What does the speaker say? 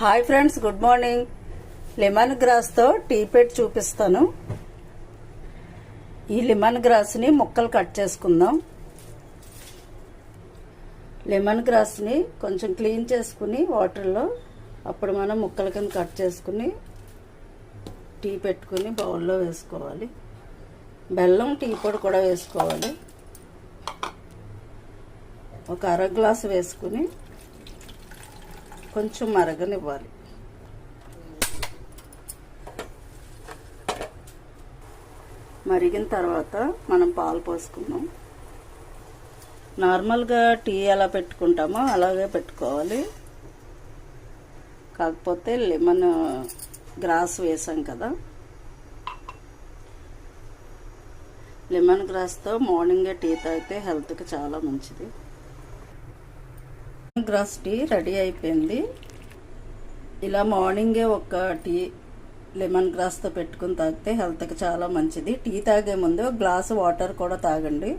Hi friends good morning. Lemon గ్రాస్తో tea పెట్టి చూపిస్తాను. ఈ లెమన్ గ్రాస్ని ముక్కలు కట్ చేసుకుందాం. లెమన్ గ్రాస్ని కొంచెం క్లీన్ చేసుకుని వాటర్లో అప్పుడు మనం ముక్కల కింద కట్ చేసుకుని టీ పెట్టుకుని బౌల్లో వేసుకోవాలి. బెల్లం టీ పొడి కూడా వేసుకోవాలి. ఒక అర గ్లాస్ వేసుకుని కొంచెం మరగనివ్వాలి. మరిగిన తర్వాత మనం పాలు పోసుకుందాం. నార్మల్గా టీ ఎలా పెట్టుకుంటామో అలాగే పెట్టుకోవాలి. కాకపోతే లెమన్ గ్రాస్ వేసాం కదా. లెమన్ గ్రాస్తో మార్నింగే టీ తాగితే హెల్త్కి చాలా మంచిది. గ్రాస్ టీ రెడీ అయిపోయింది. ఇలా మార్నింగే ఒక టీ లెమన్ గ్రాస్తో పెట్టుకుని తాగితే హెల్త్కి చాలా మంచిది. టీ తాగే ముందు గ్లాస్ వాటర్ కూడా తాగండి.